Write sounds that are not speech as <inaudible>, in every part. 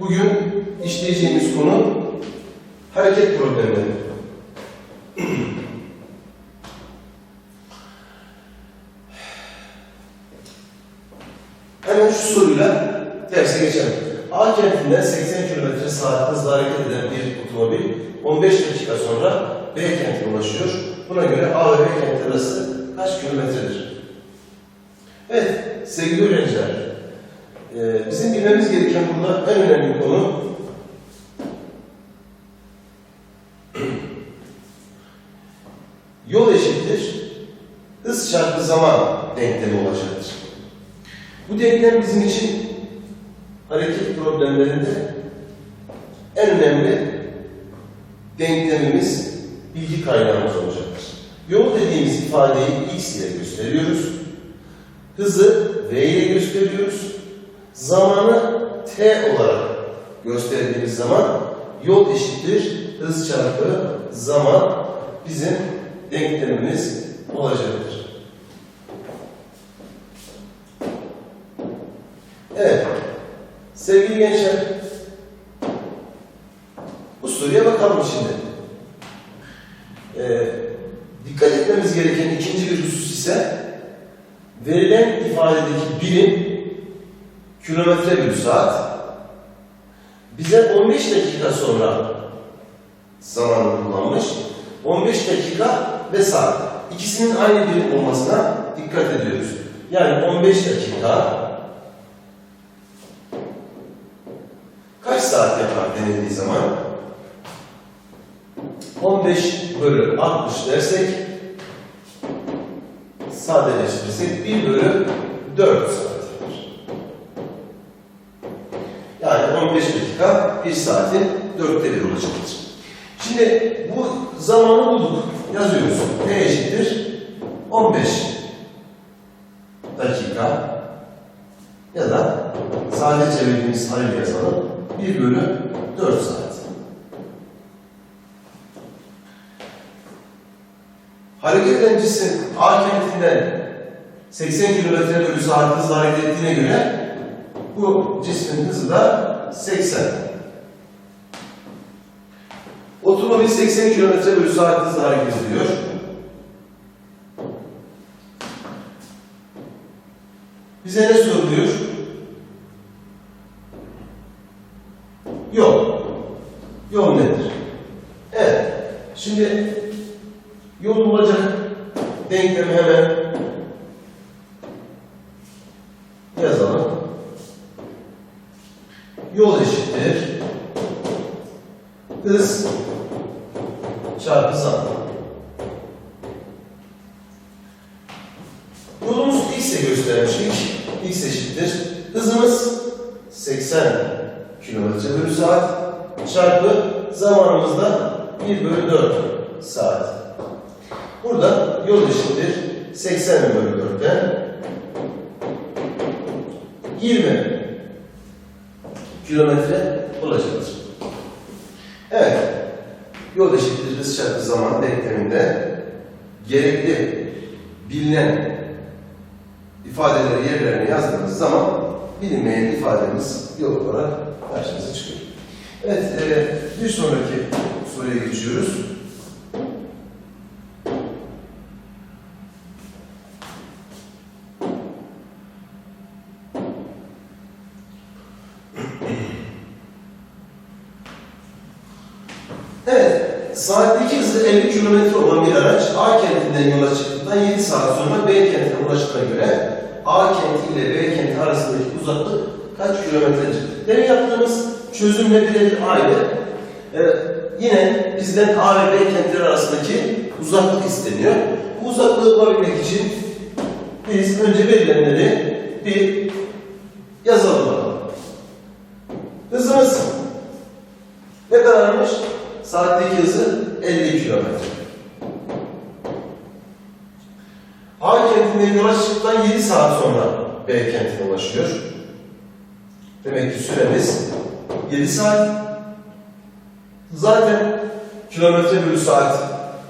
Bugün işleyeceğimiz konu hareket problemleri. Hemen şu soruyla derse geçelim. A kentinden 80 km saat hızla hareket eden bir otomobil 15 dakika sonra B kentine ulaşıyor. Buna göre A ve B kenti arası kaç kilometredir? Evet, sevgili öğrenciler, ee, bizim bilmemiz gereken burada en önemli konu <clears throat> yol eşittir hız çarpı zaman denklemi olacaktır. Bu denklem bizim için hareket problemlerinde en önemli denklemimiz, bilgi kaynağımız olacaktır. Yol dediğimiz ifadeyi x ile gösteriyoruz. Hızı v ile gösteriyoruz. Zamanı t olarak gösterdiğimiz zaman yol eşittir hız çarpı zaman bizim denklemimiz olacaktır. Evet. Sevgili gençler, bu soruya bakalım şimdi. Ee, dikkat etmemiz gereken ikinci bir husus ise verilen ifadedeki birim kilometre bölü saat bize 15 dakika sonra zamanı kullanmış. 15 dakika ve saat. İkisinin aynı birim olmasına dikkat ediyoruz. Yani 15 dakika kaç saat yapar denildiği zaman 15 bölü 60 dersek sadeleştirirsek 1 bölü 4 saat 1 saatin dörtte bir olacaktır. Şimdi bu zamanı bulduk. Yazıyoruz. Ne eşittir? 15 dakika ya da sadece çevirdiğimiz halini yazalım. 1 bölü 4 saat. Hareket eden cisim A kentinden 80 km bölü saat hızla hareket ettiğine göre bu cismin hızı da 80. Otomobil 80 km bölü saat hızla hareket ediyor. Bize ne soruluyor? Yol. Yol nedir? Evet. Şimdi yol bulacak denklemi hemen yazalım. Yol eşittir. Hız çarpı zaman. Yolumuz x ile göstermiştik. x eşittir. Hızımız 80 kilometre bölü saat çarpı zamanımız da 1 bölü 4 saat. Burada yol eşittir 80 bölü 4'ten 20 kilometre olacaktır. Evet, yol eşittir hız çarpı zaman denkleminde gerekli bilinen ifadeleri yerlerine yazdığımız zaman bilinmeyen ifademiz yol olarak karşımıza çıkıyor. Evet, e, bir sonraki soruya geçiyoruz. saatte 2 hızlı 50 km olan bir araç A kentinden yola çıktığında 7 saat sonra B kentine ulaştığına göre A kenti ile B kenti arasındaki uzaklık kaç kilometredir? Demin yaptığımız çözümle birebir aynı. Ee, yine bizden A ve B kentleri arasındaki uzaklık isteniyor. Bu uzaklığı bulabilmek için biz önce verilenleri bir yazalım. Ulaşıyor. Demek ki süremiz 7 saat. Zaten kilometre bölü saat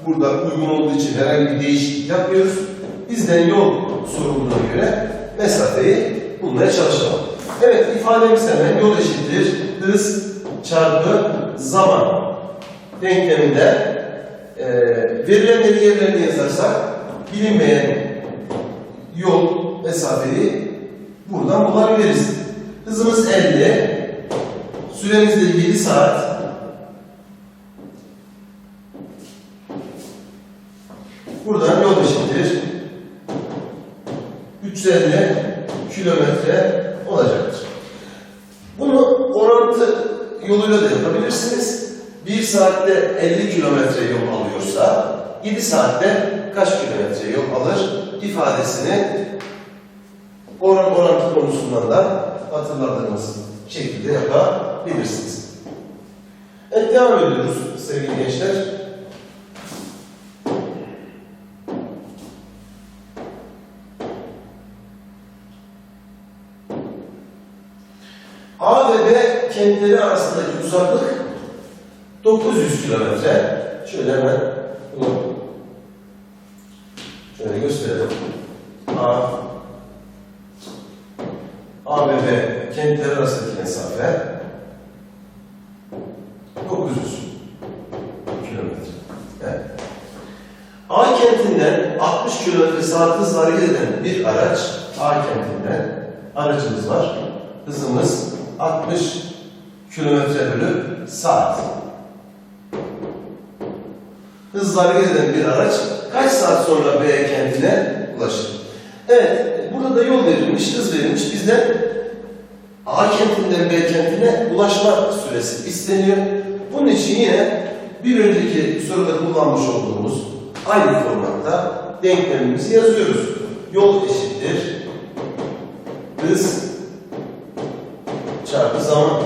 burada uygun olduğu için herhangi bir değişiklik yapmıyoruz. Bizden yol sorumluluğuna göre mesafeyi bulmaya çalışalım. Evet ifademiz hemen yol eşittir hız çarpı zaman denkleminde e, verilenleri yerlerine yazarsak bilinmeyen yol mesafeyi buradan bulabiliriz. Hızımız 50, süremiz de 7 saat. Buradan yol eşittir. 350 kilometre olacaktır. Bunu orantı yoluyla da yapabilirsiniz. 1 saatte 50 kilometre yol alıyorsa 7 saatte kaç kilometre yol alır ifadesini oran orantı konusundan da hatırladığınız şekilde yapabilirsiniz. Evet devam ediyoruz sevgili gençler. A ve B kentleri arasındaki uzaklık 900 kilometre. Şöyle hemen bunu şöyle gösterelim. A A ve B kentleri arasındaki mesafe 900 kilometre. A kentinden 60 kilometre saat hızla hareket eden bir araç A kentinden aracımız var. Hızımız 60 kilometre bölü saat. Hızla hareket eden bir araç kaç saat sonra B kentine ulaşır? Evet, burada da yol verilmiş, hız verilmiş. Bizden A kentinden B kentine ulaşma süresi isteniyor. Bunun için yine bir önceki soruda kullanmış olduğumuz aynı formatta denklemimizi yazıyoruz. Yol eşittir. Hız çarpı zaman.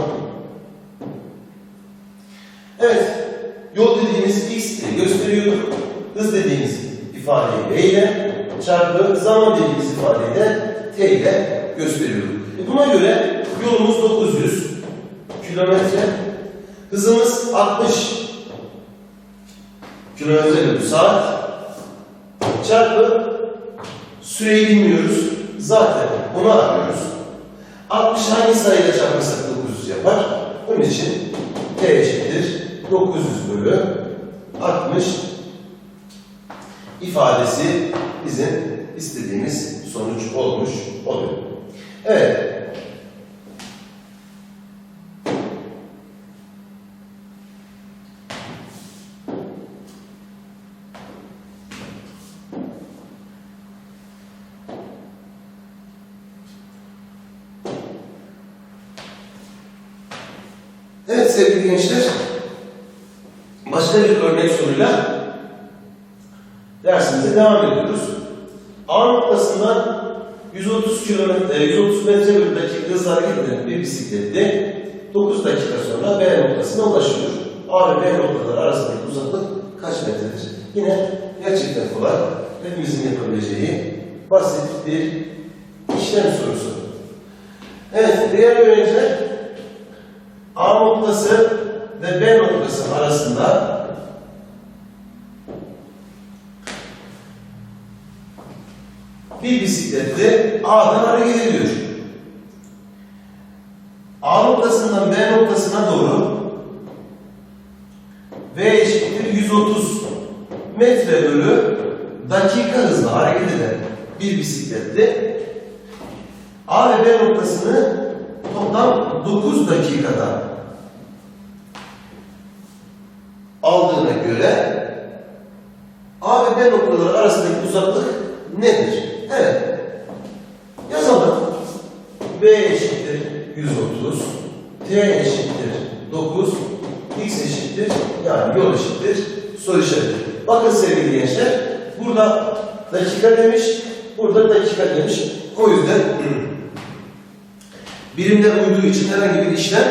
Evet, yol dediğimiz x diye gösteriyor. Hız dediğimiz ifadeyi b ile çarpı zaman dediğimiz ifadeyi de t ile gösteriyor. E buna göre yolumuz 900 kilometre, hızımız 60 kilometre bölü saat çarpı süreyi bilmiyoruz. Zaten onu arıyoruz. 60 hangi sayıyla çarparsak 900 yapar? Onun için t eşittir 900 bölü 60 ifadesi bizim istediğimiz sonuç olmuş oluyor. Evet. Evet sevgili gençler, başka bir örnek soruyla dersimize devam ediyoruz. A noktasından 130 kilometre, 130 metre bir dakika hızla hareket eden bir bisikletle 9 dakika sonra B noktasına ulaşıyor. A ve B noktaları arasındaki uzaklık kaç metredir? Yine gerçekten kolay, hepimizin yapabileceği basit bir işlem sorusu. Evet, diğer öğrenciler A noktası ve B noktası arasında bir bisikletle A'dan hareket ediyor. A noktasından B noktasına doğru V eşittir 130 metre bölü dakika hızla hareket eden bir bisikletle A ve B noktasını toplam 9 dakikada aldığına göre A ve B noktaları arasındaki uzaklık nedir? Evet. Yazalım. B eşittir 130, T eşittir 9, X eşittir yani yol eşittir soru işareti. Bakın sevgili gençler, burada dakika demiş, burada dakika demiş. O yüzden <clears throat> birimler uyduğu için herhangi bir işlem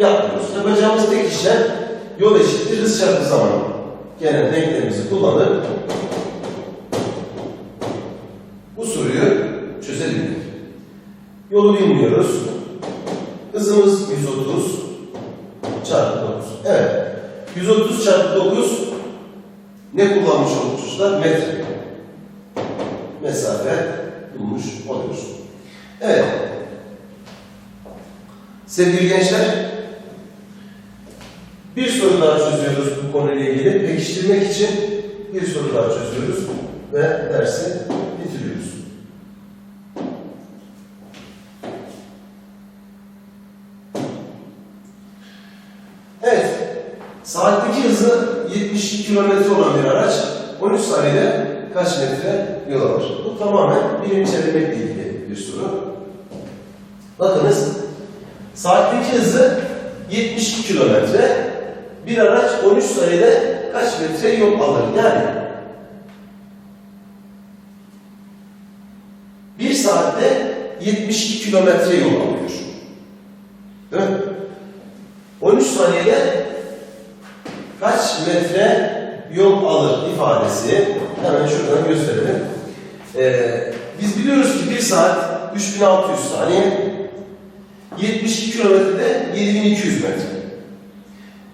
yapmıyoruz. Yapacağımız tek işlem yol eşittir hız çarpı zaman. Gene denklemimizi kullanıp bu soruyu çözebildik. Yolu bilmiyoruz. Hızımız 130 çarpı 9. Evet. 130 çarpı 9 ne kullanmış olduk çocuklar? Metre. Mesafe bulmuş oluyoruz. Evet. Sevgili gençler, Bir soru daha çözüyoruz bu konuyla ilgili. Pekiştirmek için bir soru daha çözüyoruz ve dersi bitiriyoruz. Evet, saatteki hızı 72 kilometre olan bir araç 13 saniyede kaç metre yol alır? Bu tamamen birim çevirmekle ilgili bir soru. Bakınız, saatteki hızı 72 kilometre, bir araç 13 saniyede kaç metre yol alır? Yani bir saatte 72 kilometre yol alıyor. Değil mi? 13 saniyede kaç metre yol alır ifadesi hemen şuradan gösterelim. Ee, biz biliyoruz ki 1 saat 3600 saniye 72 kilometrede 7200 metre.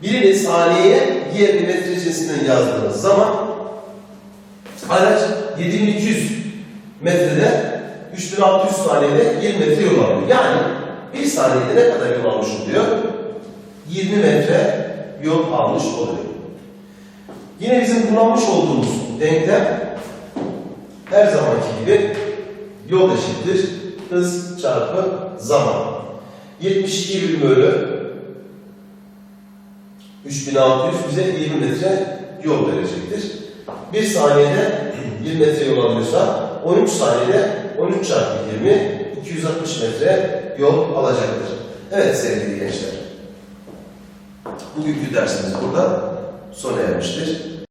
Birini saniyeye diğerini metre cinsinden yazdığınız zaman araç 7200 metrede 3600 saniyede 20 metre yol alıyor. Yani 1 saniyede ne kadar yol almış oluyor? 20 metre yol almış oluyor. Yine bizim kullanmış olduğumuz denklem her zamanki gibi yol eşittir hız çarpı zaman. 72 bölü bölü 3600 bize 20 metre yol verecektir. 1 saniyede 20 metre yol alıyorsa 13 saniyede 13 çarpı 20 260 metre yol alacaktır. Evet sevgili gençler. Bugünkü dersimiz burada sona ermiştir.